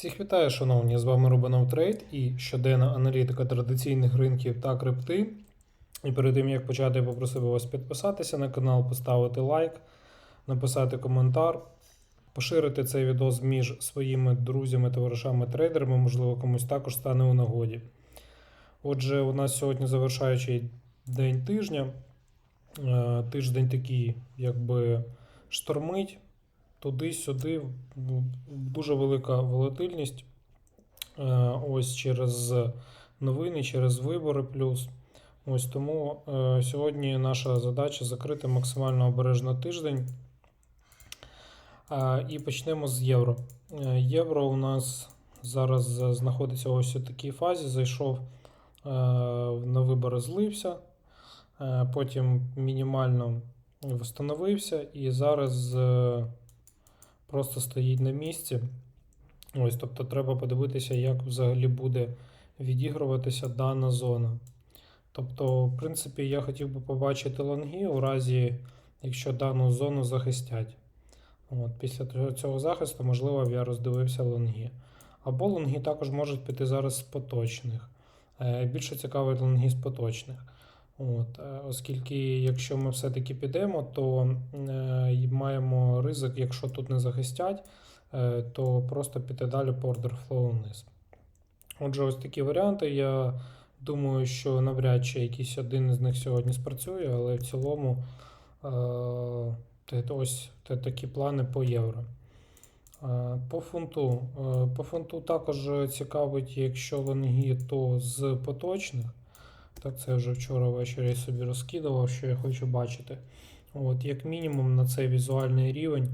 Всіх вітаю, шановні! З вами Рубанов Трейд і щоденна аналітика традиційних ринків та крипти. І перед тим як почати, я попросив вас підписатися на канал, поставити лайк, написати коментар, поширити цей відос між своїми друзями, товаришами, трейдерами, можливо, комусь також стане у нагоді. Отже, у нас сьогодні завершаючий день тижня. Е, Тиждень такий, якби штормить туди-сюди дуже велика волатильність. Е, Ось через новини, через вибори плюс. Ось тому е, сьогодні наша задача закрити максимально обережно тиждень. Е, І почнемо з євро. Євро у нас зараз знаходиться ось у такій фазі. Зайшов на вибори, злився, потім мінімально встановився і зараз просто стоїть на місці. Ось, тобто треба подивитися, як взагалі буде відігруватися дана зона. Тобто, в принципі, я хотів би побачити лонги у разі, якщо дану зону захистять. От, після цього- захисту, можливо, я роздивився лонги. Або лонги також можуть піти зараз з поточних. Е, Більше цікавить лонги з поточних. От, е, оскільки, якщо ми все-таки підемо, то е, маємо ризик, якщо тут не захистять, е, то просто піти далі по flow вниз. Отже, ось такі варіанти. Я думаю, що навряд чи якийсь один із них сьогодні спрацює, але в цілому е, ось те- такі плани по євро. Е, По фунту. Е, По фунту також цікавить, якщо лонги, то з поточних. Так, це вже вчора ввечері собі розкидував, що я хочу бачити. От, як мінімум на цей візуальний рівень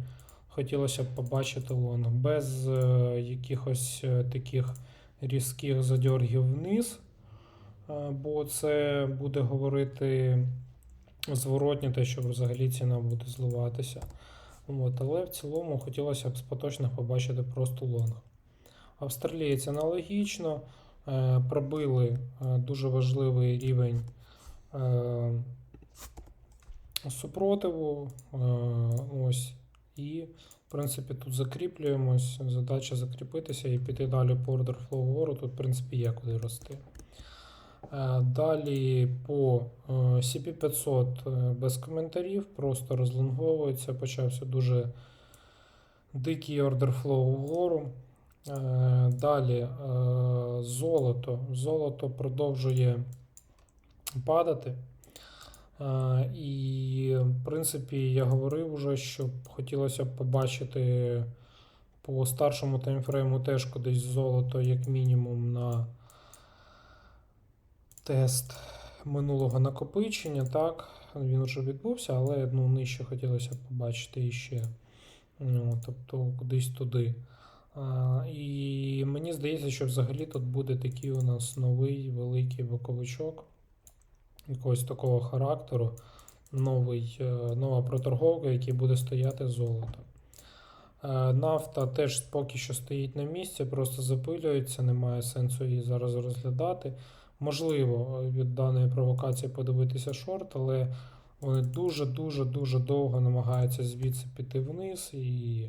хотілося б побачити лонг без е, якихось е, таких різких задьоргів вниз, е, бо це буде говорити зворотні те, що взагалі ціна буде зливатися. От, але в цілому хотілося б з поточних побачити просто лонг. Австралієць аналогічно. Е, Пробили е, дуже важливий рівень е, супротиву. Ось. І, в принципі, тут закріплюємось. Задача закріпитися і піти далі по flow вгору. Тут, в принципі, є куди рости. Далі по е, CP500 е, без коментарів, просто розлонговується. Почався дуже дикий order flow вгору. Е, Далі е, золото. Золото продовжує падати. Е, І, в принципі, я говорив уже, що хотілося б побачити по старшому таймфрейму теж кудись золото, як мінімум, на тест минулого накопичення. Так, він вже відбувся, але ну, нижче хотілося б побачити іще. Ну, тобто кудись туди. І мені здається, що взагалі тут буде такий у нас новий великий боковичок якогось такого характеру, новий, е, нова проторговка, який буде стояти золото. Е, Нафта теж поки що стоїть на місці, просто запилюється, немає сенсу її зараз розглядати. Можливо, від даної провокації подивитися шорт, але вони дуже-дуже дуже довго намагаються звідси піти вниз, і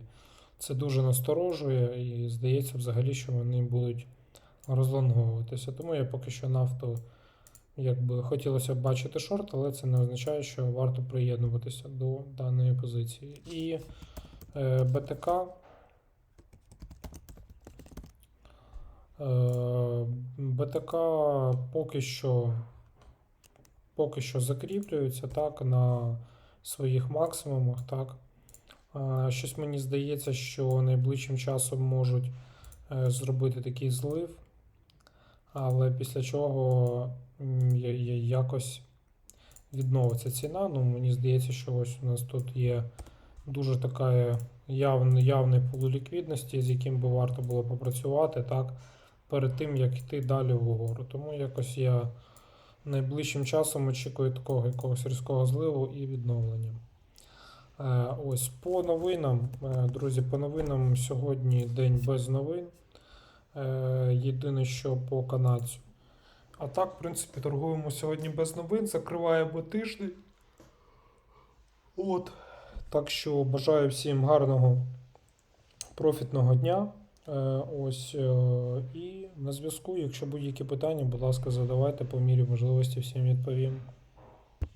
це дуже насторожує, і здається взагалі, що вони будуть розлонговуватися. Тому я поки що нафту якби хотілося б бачити шорт, але це не означає, що варто приєднуватися до даної позиції. І е, БТК. Е, БТК поки що поки що закріплюється так, на своїх максимумах. Так. Е, Щось мені здається, що найближчим часом можуть е, зробити такий злив, але після чого якось відновиться ціна. Ну, мені здається, що ось у нас тут є дуже така явний, явний пул ліквідності, з яким би варто було попрацювати так, перед тим, як йти далі вгору. Тому якось я найближчим часом очікую такого якогось різкого зливу і відновлення. Е, Ось по новинам, е, друзі, по новинам сьогодні день без новин. Е, Єдине, що по канадцю. А так, в принципі, торгуємо сьогодні без новин, закриваємо тиждень. От. Так що бажаю всім гарного профітного дня. Ось і на зв'язку. Якщо будь-які питання, будь ласка, задавайте по мірі можливості всім відповім.